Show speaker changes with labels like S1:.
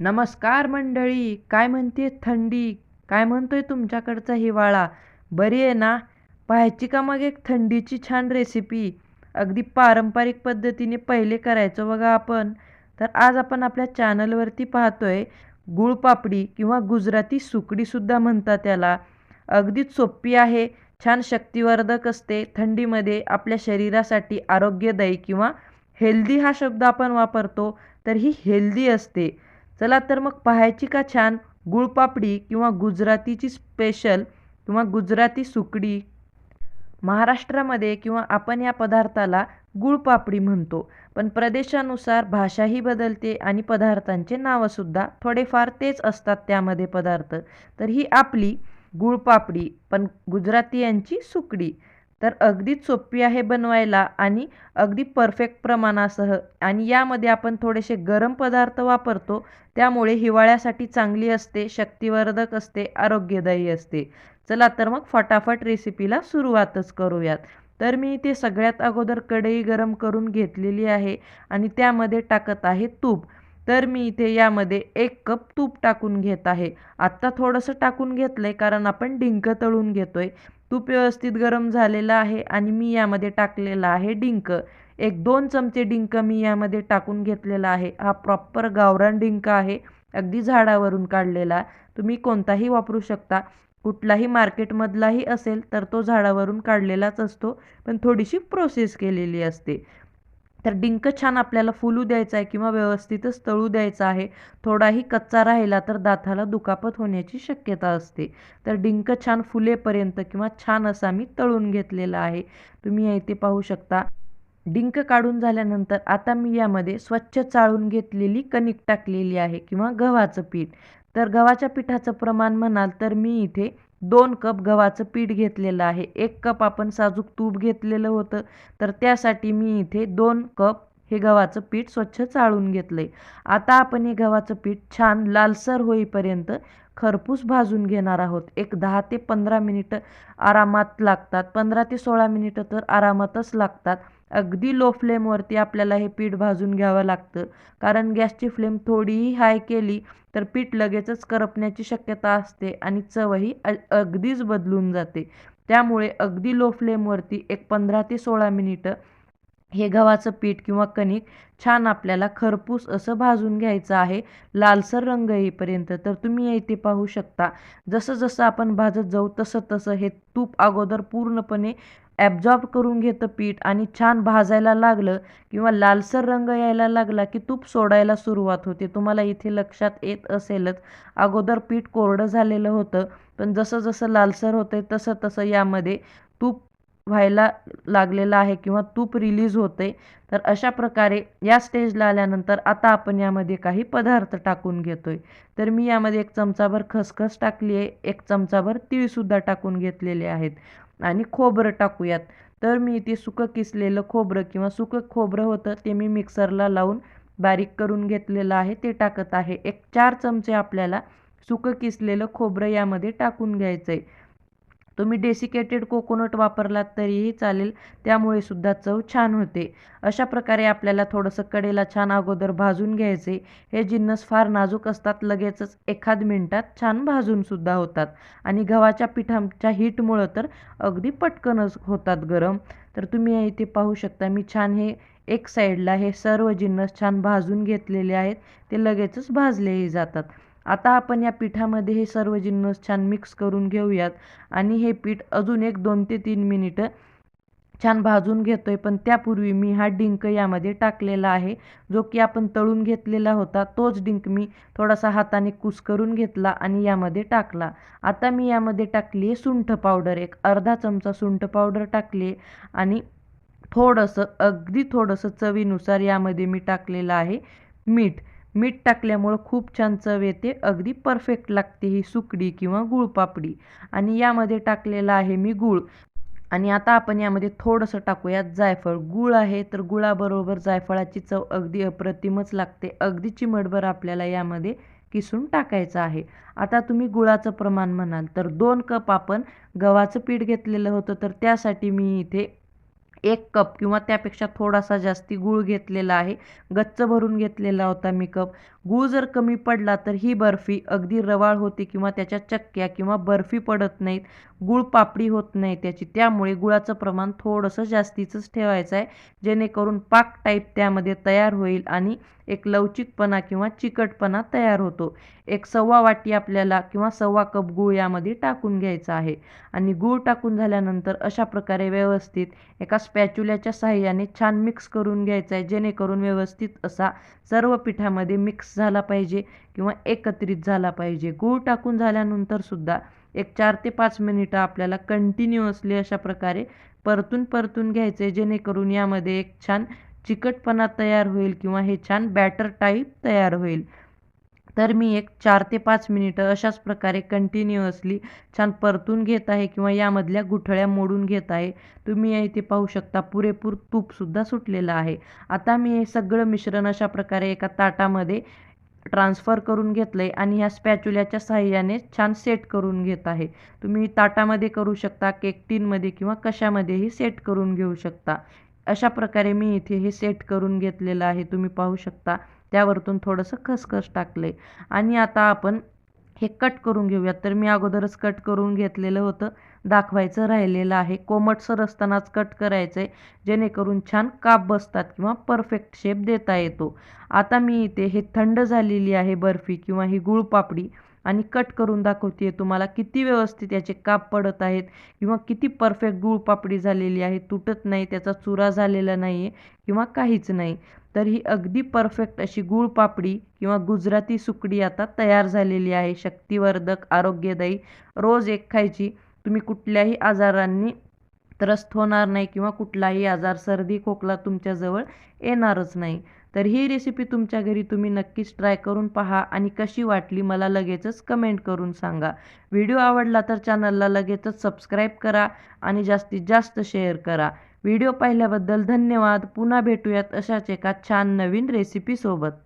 S1: नमस्कार मंडळी काय म्हणते थंडी? काय म्हणतोय तुमच्याकडचा हिवाळा? बरी आहे ना? पाहायची का मग एक थंडीची छान रेसिपी अगदी पारंपरिक पद्धतीने पहिले करायचो बघा आपण. तर आज आपण आपल्या चॅनलवरती पाहतोय गुळपापडी किंवा गुजराती सुकडीसुद्धा म्हणतात त्याला. अगदीच सोपी आहे छान शक्तिवर्धक असते थंडीमध्ये आपल्या शरीरासाठी आरोग्यदायी किंवा हेल्दी हा शब्द आपण वापरतो तर ही हेल्दी असते. चला तर मग पाहायची का छान गुळपापडी किंवा गुजरातीची स्पेशल किंवा गुजराती सुकडी? महाराष्ट्रामध्ये किंवा आपण या पदार्थाला गुळपापडी म्हणतो पण प्रदेशानुसार भाषाही बदलते आणि पदार्थांचे नावंसुद्धा थोडेफार तेच असतात त्यामध्ये पदार्थ. तर ही आपली गुळपापडी पण गुजराती यांची सुकडी. तर अगदीच सोपी आहे बनवायला आणि अगदी परफेक्ट प्रमाणासह. आणि यामध्ये आपण थोडेसे गरम पदार्थ वापरतो त्यामुळे हिवाळ्यासाठी चांगली असते शक्तिवर्धक असते आरोग्यदायी असते. चला तर मग फटाफट रेसिपीला सुरुवातच करूयात. तर मी इथे सगळ्यात अगोदर कढई गरम करून घेतलेली आहे आणि त्यामध्ये टाकत आहे तूप. तर मी इथे यामध्ये एक कप तूप टाकून घेत आहे. आत्ता थोडंसं टाकून घेतलं आहे कारण आपण डिंक तळून घेतो आहे तूप व्यवस्थित गरम झालेलं आहे आणि मी यामध्ये टाकलेला आहे डिंक. एक दोन चमचे डिंक मी यामध्ये टाकून घेतलेला आहे. हा प्रॉपर गावरान डिंक आहे. अगदी झाडावरून काढलेला. तुम्ही कोणताही वापरू शकता. कुठलाही मार्केटमधलाही असेल तर तो झाडावरून काढलेलाच असतो. पण थोडीशी प्रोसेस केलेली असते. तर डिंक छान आपल्याला फुलू द्यायचा आहे किंवा व्यवस्थितच तळू द्यायचा आहे. थोडाही कच्चा राहिला तर दाताला दुखापत होण्याची शक्यता असते. तर डिंक छान फुलेपर्यंत किंवा छान असा मी तळून घेतलेला आहे. तुम्ही इथे पाहू शकता. डिंक काढून झाल्यानंतर आता मी यामध्ये स्वच्छ चाळून घेतलेली कणिक टाकलेली आहे किंवा गव्हाचं पीठ. तर गव्हाच्या पिठाचं प्रमाण म्हणाल तर मी इथे दोन कप गव्हाचं पीठ घेतलेलं आहे. एक कप आपण साजूक तूप घेतलेलं होतं. तर त्यासाठी मी इथे दोन कप हे गव्हाचं पीठ स्वच्छ चाळून घेतलं आहे आता आपण हे गव्हाचं पीठ छान लालसर होईपर्यंत खरपूस भाजून घेणार आहोत. एक दहा ते पंधरा मिनिटं आरामात लागतात. पंधरा ते सोळा मिनिटं तर आरामातच लागतात. अगदी लो फ्लेमवरती आपल्याला हे पीठ भाजून घ्यावं लागतं. कारण गॅसची फ्लेम थोडीही हाय केली तर पीठ लगेचच करपण्याची शक्यता असते आणि चवही अगदीच बदलून जाते. त्यामुळे अगदी लो फ्लेमवरती एक पंधरा ते सोळा मिनिटं हे गव्हाचं पीठ किंवा कणिक छान आपल्याला खरपूस असं भाजून घ्यायचं आहे. लालसर रंग येईपर्यंत तर तुम्ही इथे पाहू शकता. जसं जसं आपण भाजत जाऊ तसं तसं हे तूप अगोदर पूर्णपणे ॲब्झॉर्ब करून घेतं पीठ आणि छान भाजायला लागलं किंवा लालसर रंग यायला लागला की तूप सोडायला सुरुवात होते. तुम्हाला इथे लक्षात येत असेलच अगोदर पीठ कोरडं झालेलं होतं. पण जसं जसं लालसर होतं तसं तसं यामध्ये तूप व्हायला लागलेला आहे किंवा तूप रिलीज होते तर अशा प्रकारे या स्टेजला आल्यानंतर आता आपण यामध्ये काही पदार्थ टाकून घेतोय. तर मी यामध्ये एक चमचाभर खसखस टाकली आहे एक चमचाभर तीळसुद्धा टाकून घेतलेले आहेत आणि खोबरं टाकूयात. तर मी इथे सुकं किसलेलं खोबरं किंवा सुकं खोबरं होतं ते मी मिक्सरला लावून बारीक करून घेतलेलं आहे ते टाकत आहे. एक चार चमचे आपल्याला सुकं किसलेलं खोबरं यामध्ये टाकून घ्यायचं आहे तुम्ही डेसिकेटेड कोकोनट वापरलात तरीही चालेल त्यामुळे सुद्धा चव छान होते. अशा प्रकारे आपल्याला थोडंसं कडेला छान अगोदर भाजून घ्यायचे. हे जिन्नस फार नाजूक असतात लगेचच एखाद मिनटात छान भाजूनसुद्धा होतात. आणि गव्हाच्या पिठाच्या हीटमुळं तर अगदी पटकनच होतात गरम. तर तुम्ही इथे पाहू शकता मी छान हे एक साईडला हे सर्व जिन्नस छान भाजून घेतलेले आहेत. ते लगेचच भाजलेही जातात. आता आपण या पिठामध्ये हे सर्व जिन्नस छान मिक्स करून घेऊयात. आणि हे पीठ अजून एक दोन ते तीन मिनिटं छान भाजून घेतो आहे पण त्यापूर्वी मी हा डिंक यामध्ये टाकलेला आहे. जो की आपण तळून घेतलेला होता तोच डिंक मी थोडासा हाताने कुस करून घेतला आणि यामध्ये टाकला. आता मी यामध्ये टाकली आहे सुंठ पावडर. एक अर्धा चमचा सुंठ पावडर टाकली आणि थोडंसं अगदी थोडंसं चवीनुसार यामध्ये मी टाकलेलं आहे मीठ. मीठ टाकल्यामुळं खूप छान चव येते. अगदी परफेक्ट लागते ही सुकडी किंवा गुळपापडी आणि यामध्ये टाकलेला आहे मी गूळ. आणि आता आपण यामध्ये थोडंसं टाकूयात जायफळ. गूळ आहे तर गुळाबरोबर जायफळाची चव अगदी अप्रतिमच लागते. अगदी चिमटभर आपल्याला यामध्ये किसून टाकायचं आहे. आता तुम्ही गुळाचं प्रमाण म्हणाल तर दोन कप आपण गव्हाचं पीठ घेतलेलं होतं तर त्यासाठी मी इथे एक कप किंवा त्यापेक्षा थोडासा जास्ती गूळ घेतलेला आहे. गच्च भरून घेतलेला होता मी कप. गूळ जर कमी पडला तर ही बर्फी अगदी रवाळ होते किंवा त्याच्या चक्क्या किंवा बर्फी पडत नाहीत. गूळ पापडी होत नाही त्याची. त्यामुळे गुळाचं प्रमाण थोडंसं जास्तीचंच ठेवायचं आहे. जेणेकरून पाक टाईप त्यामध्ये तयार होईल आणि एक लवचिकपणा किंवा चिकटपणा तयार होतो. एक सव्वा वाटी आपल्याला किंवा सव्वा कप गूळ यामध्ये टाकून घ्यायचा आहे. आणि गूळ टाकून झाल्यानंतर अशा प्रकारे व्यवस्थित एका स्पॅच्युल्याच्या सहाय्याने छान मिक्स करून घ्यायचा आहे. जेणेकरून व्यवस्थित असा सर्व पिठामध्ये मिक्स झाला पाहिजे किंवा एकत्रित झाला पाहिजे. गूळ टाकून झाल्यानंतर सुद्धा एक चार ते पाच मिनिटं आपल्याला कंटिन्युअसली अशा प्रकारे परतून परतून घ्यायचे जेणेकरून यामध्ये एक छान चिकटपणा तयार होईल किंवा हे छान बॅटर टाईप तयार होईल. तर मी एक चार ते पाच मिनिटं अशाच प्रकारे कंटिन्युअसली छान परतून घेत आहे किंवा यामधल्या गुठळ्या मोडून घेत आहे. तुम्ही इथे पाहू शकता पुरेपूर तूपसुद्धा सुटलेलं आहे. आता मी हे सगळं मिश्रण अशा प्रकारे एका ताटामध्ये ट्रान्सफर करून घेतलं आहे आणि ह्या स्पॅच्युल्याच्या सहाय्याने छान सेट करून घेत आहे. तुम्ही ताटामध्ये करू शकता केक टीनमध्ये किंवा कशामध्येही सेट करून घेऊ शकता. अशा प्रकारे मी इथे हे सेट करून घेतलेलं आहे. तुम्ही पाहू शकता. त्यावरतून थोडंसं खसखस टाकलं आहे आणि आता आपण हे कट करून घेऊयात. तर मी अगोदरच कट करून घेतलेलं होतं. दाखवायचं राहिलेलं आहे. कोमटसर असतानाच कट करायचं आहे जेणेकरून छान काप बसतात किंवा परफेक्ट शेप देता येतो. आता मी इथे हे थंड झालेली आहे बर्फी किंवा ही गुळपापडी आणि कट करून दाखवते तुम्हाला किती व्यवस्थित याचे काप पडत आहेत किंवा किती परफेक्ट गुळपापडी झालेली आहे तुटत नाही त्याचा चुरा झालेला नाही आहे किंवा काहीच नाही. तर ही अगदी परफेक्ट अशी गुळपापडी किंवा गुजराती सुकडी आता तयार झालेली आहे. शक्तिवर्धक आरोग्यदायी रोज एक खायची. तुम्ही कुठल्याही आजारांनी त्रस्त होणार नाही किंवा कुठलाही आजार सर्दी खोकला तुमच्याजवळ येणारच नाही. तर ही रेसिपी तुमच्या घरी तुम्ही नक्कीच ट्राय करून पहा आणि कशी वाटली मला लगेचच कमेंट करून सांगा. व्हिडिओ आवडला तर चॅनलला लगेचच सबस्क्राईब करा आणि जास्तीत जास्त शेअर करा. व्हिडिओ पाहिल्याबद्दल धन्यवाद. पुन्हा भेटूयात अशाच एका छान नवीन रेसिपीसोबत